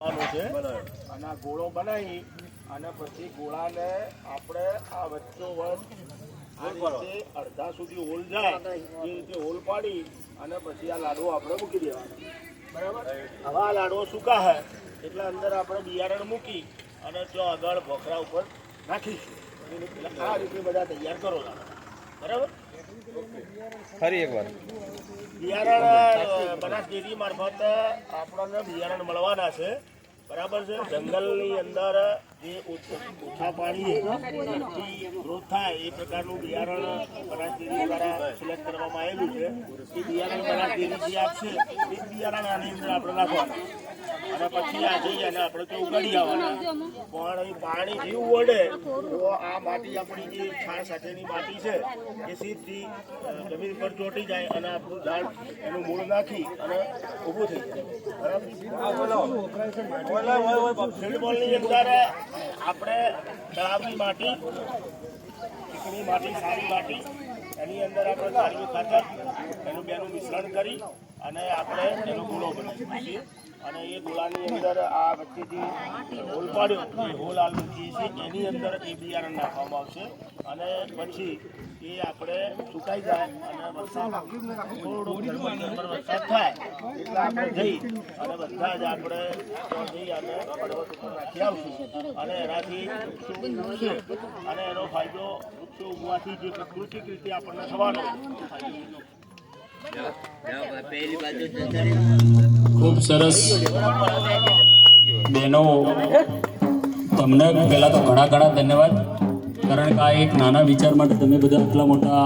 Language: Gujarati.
અને આ ગોળો બનાવી અને પછી ગોળાને આપણે આ વચ્ચો વચ અડધા સુધી હોલ જાય એ રીતે હોલ પાડી અને પછી આ લાડવો આપણે મૂકી દેવાનો. બરાબર? હવે આ લાડવો સૂકા હે એટલે અંદર આપણે બિયારણ મૂકી અને જો આગળ ભોખરા ઉપર નાખીશું. આ રીતે બધા તૈયાર કરો. બરાબર? ફરી એકવાર. બિયારણ બનાસ ડેરી મારફત આપણને બિયારણ મળવાના છે. બરાબર છે? જંગલની અંદર જે ઓછા પાણી ગ્રોથ થાય એ પ્રકારનું બિયારણ બનાસ ડેરી દ્વારા સિલેક્ટ આવેલું અને પછી આ જઈએ અને આપણે તો ઉગાડી આવવાના. પણ પાણી જેવું વળે, તો આ માટી આપણી જે છાણ સાથેની માટી છે, એ સીધી જમીન પર ચોંટી જાય અને આપણું ઝાડ એનું મૂળ નાખી અને ઊભું થઈ જાય. ફિલ્ડબોલની અંદર આપણે તળાવની માટી ચીકણી માટી સારી માટી એની અંદર આપણે સારું ખાતર એનું બેનું મિશ્રણ કરી અને આપણે એનો ગોળો બનાવીએ છીએ. અને એ ગોળાની અંદર આ વચ્ચેથી હોલ પાડ્યો. એ હોલ હાલ મૂકીએ છીએ. એની અંદર એ બિયારણ નાખવામાં આવશે. અને પછી એ આપણે સુકાઈ જાય અને વરસાદ વરસાદ થાય એટલે આપણે જઈ અને બધા જ આપણે જઈ અને પર્વત ઉપર રાખી આવશું. અને એનાથી અને એનો ફાયદો વૃક્ષો ઉગવાથી જે પ્રાકૃતિક રીતે આપણને થવાનો. ફાયદો ખૂબ સરસ બહેનો તમને પહેલાં તો ઘણા ઘણા ધન્યવાદ. કારણ કે આ એક નાના વિચાર માટે તમે બધા આટલા મોટા